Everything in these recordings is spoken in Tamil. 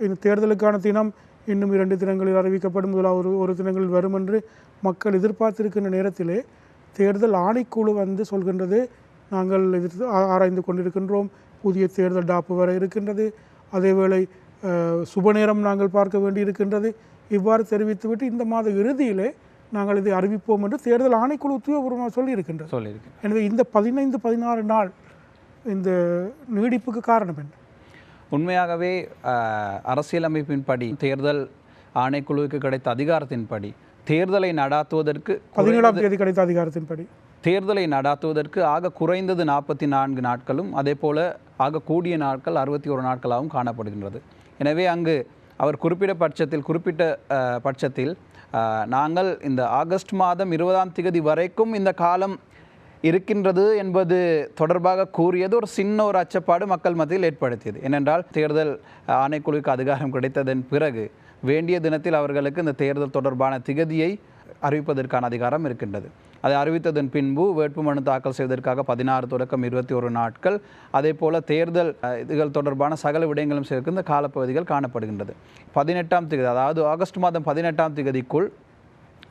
இந்த தேர்தலுக்கான தினம் இன்னும் இரண்டு தினங்களில் அறிவிக்கப்படும். முதலாக ஒரு ஒரு தினங்களில் வரும் என்று மக்கள் எதிர்பார்த்திருக்கின்ற நேரத்திலே தேர்தல் ஆணைக்குழு வந்து சொல்கின்றது. நாங்கள் எதிர்த்து ஆ- ஆராய்ந்து கொண்டிருக்கின்றோம். புதிய தேர்தல் டாப்பு வர இருக்கின்றது. அதேவேளை சுப நேரம் நாங்கள் பார்க்க வேண்டியிருக்கின்றது. இவ்வாறு தெரிவித்துவிட்டு இந்த மாத இறுதியிலே நாங்கள் இதை அறிவிப்போம் என்று தேர்தல் ஆணைக்குழு உத்தியோகபூர்வமாக சொல்லியிருக்கின்றது. சொல்லியிருக்கேன் எனவே இந்த பதினைந்து பதினாறு நாள் இந்த நீடிப்புக்கு காரணம் என்ன? உண்மையாகவே அரசியலமைப்பின்படி தேர்தல் ஆணைக்குழுவுக்கு கிடைத்த அதிகாரத்தின்படி தேர்தலை நடாத்துவதற்கு பதினேழாம் தேதி கிடைத்த அதிகாரத்தின்படி. தேர்தலை நடாத்துவதற்கு ஆக குறைந்தது நாற்பத்தி நான்கு நாட்களும் அதே போல ஆக கூடிய நாட்கள் அறுபத்தி ஒரு நாட்களாகவும் காணப்படுகின்றது. எனவே அங்கு அவர் குறிப்பிட்ட பட்சத்தில் குறிப்பிட்ட பட்சத்தில் நாங்கள் இந்த ஆகஸ்ட் மாதம் இருபதாம் தேதி வரைக்கும் இந்த காலம் இருக்கின்றது என்பது தொடர்பாக கூறியது ஒரு சின்ன ஒரு அச்சப்பாடு மக்கள் மத்தியில் ஏற்படுத்தியது. ஏனென்றால் தேர்தல் ஆணைக்குழுவுக்கு அதிகாரம் கிடைத்ததன் பிறகு வேண்டிய தினத்தில் அவர்களுக்கு இந்த தேர்தல் தொடர்பான திகதியை அறிவிப்பதற்கான அதிகாரம் இருக்கின்றது. அதை அறிவித்ததன் பின்பு வேட்புமனு தாக்கல் செய்வதற்காக பதினாறு தொடக்கம் இருபத்தி ஒரு நாட்கள். அதே போல் தேர்தல் இதுகள் தொடர்பான சகல விடயங்களும் சேர்க்க இந்த காலப்பகுதிகள் காணப்படுகின்றது. பதினெட்டாம் திகதி அதாவது ஆகஸ்ட் மாதம் பதினெட்டாம் திகதிக்குள்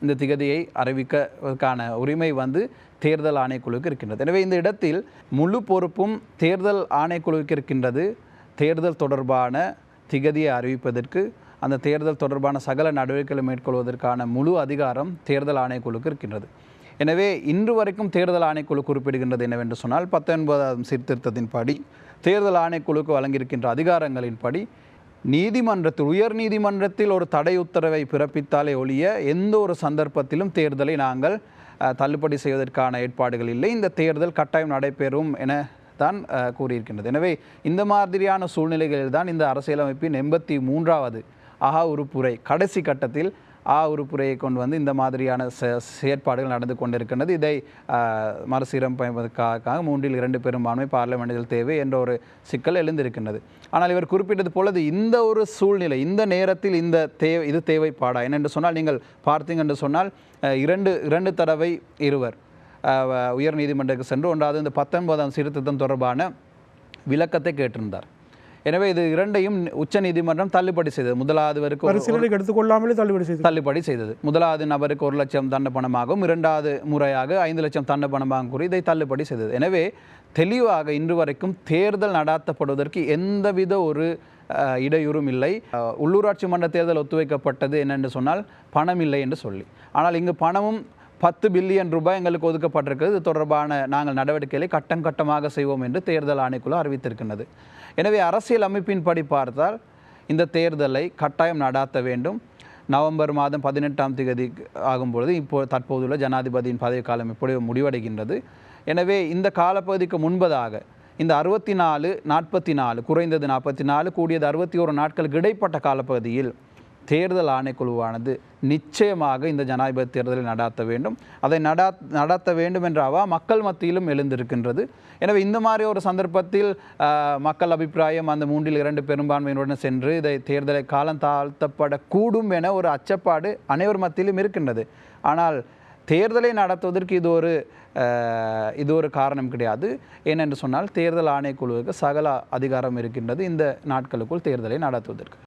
இந்த திகதியை அறிவிக்கக்கான உரிமை வந்து தேர்தல் ஆணைக்குழுவுக்கு இருக்கின்றது. எனவே இந்த இடத்தில் முழு பொறுப்பும் தேர்தல் ஆணைக்குழுவுக்கு இருக்கின்றது. தேர்தல் தொடர்பான திகதியை அறிவிப்பதற்கு அந்த தேர்தல் தொடர்பான சகல நடவடிக்கைகளை மேற்கொள்வதற்கான முழு அதிகாரம் தேர்தல் ஆணைக்குழுவுக்கு இருக்கின்றது. எனவே இன்று வரைக்கும் தேர்தல் ஆணைக்குழு குறிப்பிடுகின்றது என்னவென்று சொன்னால் பத்தொன்பதாம் சீர்திருத்தத்தின்படி தேர்தல் ஆணைக்குழுக்கு வழங்கியிருக்கின்ற அதிகாரங்களின்படி நீதிமன்றத்தில் உயர் நீதிமன்றத்தில் ஒரு தடை உத்தரவை பிறப்பித்தாலே ஒழிய எந்த ஒரு சந்தர்ப்பத்திலும் தேர்தலை நாங்கள் தள்ளுபடி செய்வதற்கான ஏற்பாடுகள் இல்லை. இந்த தேர்தல் கட்டாயம் நடைபெறும் என தான் கூறியிருக்கின்றது. எனவே இந்த மாதிரியான சூழ்நிலைகளில் தான் இந்த அரசியலமைப்பின் எண்பத்தி மூன்றாவது அஹா உறுப்புரை கடைசி கட்டத்தில் ஆ உறுப்புரையை கொண்டு வந்து இந்த மாதிரியான செ- செயற்பாடுகள் நடந்து கொண்டிருக்கின்றது. இதை மறுசீரமைப்பதற்காக மூன்றில் இரண்டு பெரும்பான்மை பார்லிமெண்டில் தேவை என்ற ஒரு சிக்கல் எழுந்திருக்கின்றது. ஆனால் இவர் குறிப்பிட்டது போலது இந்த ஒரு சூழ்நிலை இந்த நேரத்தில் இந்த தேவை இது தேவைப்பாடா? என்னென்று சொன்னால் நீங்கள் பார்த்தீங்க என்று சொன்னால் இரண்டு இரண்டு தடவை இருவர் உயர்நீதிமன்றத்துக்கு உயர் நீதிமன்றத்துக்கு சென்று ஒன்றாவது இந்த பத்தொன்பதாம் சீர்திருத்தம் தொடர்பான விளக்கத்தை கேட்டிருந்தார். எனவே இது இரண்டையும் உச்ச நீதிமன்றம் தள்ளுபடி செய்தது. முதலாவதுவருக்கு ஒரு- பரிசீலனைக்கு எடுத்துக்கொள்ளாமலே தள்ளுபடி செய்து தள்ளுபடி செய்தது. முதலாவது நபருக்கு ஒரு லட்சம் தண்ட பணமாகவும் இரண்டாவது முறையாக ஐந்து லட்சம் தண்ட பணமாகவும் கூறி இதை தள்ளுபடி செய்தது. எனவே தெளிவாக இன்று வரைக்கும் தேர்தல் நடாத்தப்படுவதற்கு எந்தவித ஒரு இடையூறும் இல்லை. உள்ளூராட்சி மன்ற தேர்தல் ஒத்துவைக்கப்பட்டது என்னென்று சொன்னால் பணம் இல்லை என்று சொல்லி. ஆனால் இங்கு பணமும் பத்து பில்லியன் ரூபாய் எங்களுக்கு ஒதுக்கப்பட்டிருக்கிறது. இது தொடர்பான நாங்கள் நடவடிக்கைகளை கட்டம் கட்டமாக செய்வோம் என்று தேர்தல் ஆணைக்குழு அறிவித்திருக்கின்றது. எனவே அரசியல் அமைப்பின்படி பார்த்தால் இந்த தேர்தலை கட்டாயம் நடாத்த வேண்டும். நவம்பர் மாதம் பதினெட்டாம் தேதி ஆகும்பொழுது இப்போ தற்போதுள்ள ஜனாதிபதியின் பதவிக்காலம் இப்படி முடிவடைகின்றது. எனவே இந்த காலப்பகுதிக்கு முன்பதாக இந்த அறுபத்தி நாலு நாற்பத்தி நாலு குறைந்தது நாற்பத்தி நாலு கூடியது அறுபத்தி ஒரு நாட்களுக்கு இடைப்பட்ட காலப்பகுதியில் தேர்தல் ஆணைக்குழுவானது நிச்சயமாக இந்த ஜனாதிபதி தேர்தலை நடாத்த வேண்டும். அதை நடா நடாத்த வேண்டும் என்ற அவா மக்கள் மத்தியிலும் எழுந்திருக்கின்றது. எனவே இந்த மாதிரி ஒரு சந்தர்ப்பத்தில் மக்கள் அபிப்பிராயம் அந்த மூன்றில் இரண்டு பெரும்பான்மையினுடன் சென்று இதை தேர்தலை காலம் தாழ்த்தப்படக்கூடும் என ஒரு அச்சப்பாடு அனைவர் மத்தியிலும் இருக்கின்றது. ஆனால் தேர்தலை நடத்துவதற்கு இது ஒரு இது ஒரு காரணம் கிடையாது. ஏனென்று சொன்னால் தேர்தல் ஆணைக்குழுவுக்கு சகல அதிகாரம் இருக்கின்றது இந்த நாட்களுக்குள் தேர்தலை நடத்துவதற்கு.